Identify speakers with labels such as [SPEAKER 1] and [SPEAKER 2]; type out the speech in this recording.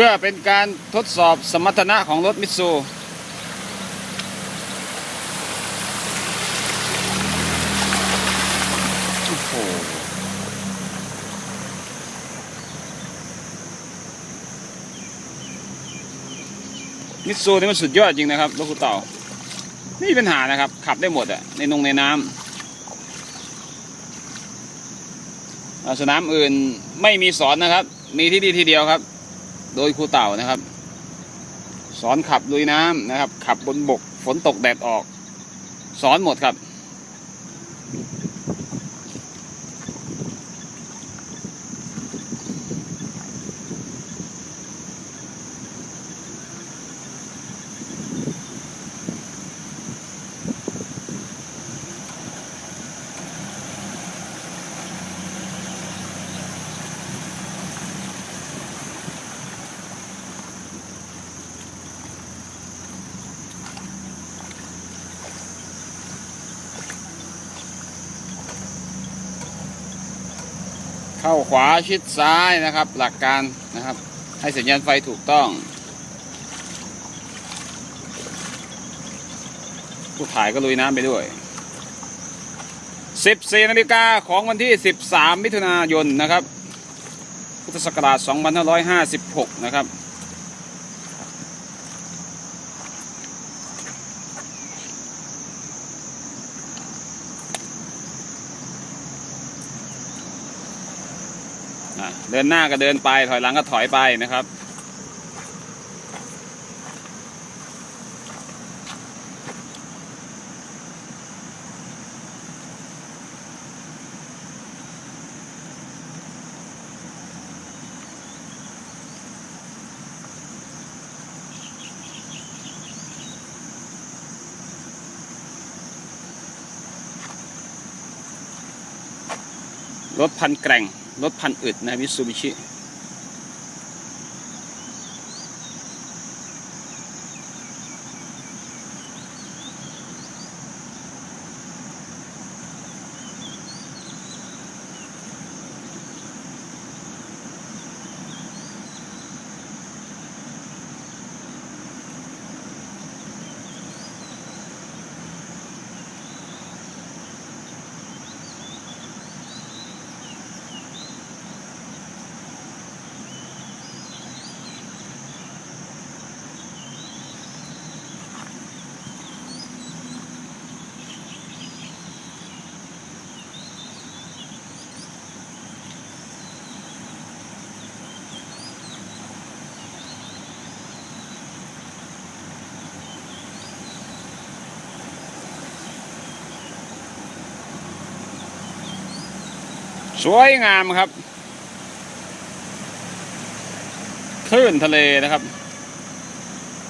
[SPEAKER 1] พื่อเป็นการทดสอบสมรรถนะของรถมิตซูโอ้โหมิตซูนี่มันสุดยอดจริงนะครับรถคูเต่าไม่มีปัญหานะครับ ขับได้หมดอะในนงในน้ำสนามอื่นไม่มีสอนนะครับ มีที่นี่ทีเดียวครับ โดยครูเต่านะครับ สอนขับลุยน้ำนะครับ ขับบนบกฝนตกแดดออก สอนหมดครับ เข้าขวาชิดซ้ายนะครับ หลักการนะครับ ให้สัญญาณไฟถูกต้อง ผู้ถ่ายก็ลุยน้ำไปด้วย 14นาฬิกาของวันที่ 13 มิถุนายนนะครับ พุทธศักราช 2556 นะครับ เดินหน้าก็เดินไป ถอยหลังก็ถอยไปนะครับ รถพันแกร่ง รถพันอึดนะมิซูบิชิ สวยงามครับคลื่นทะเลนะครับ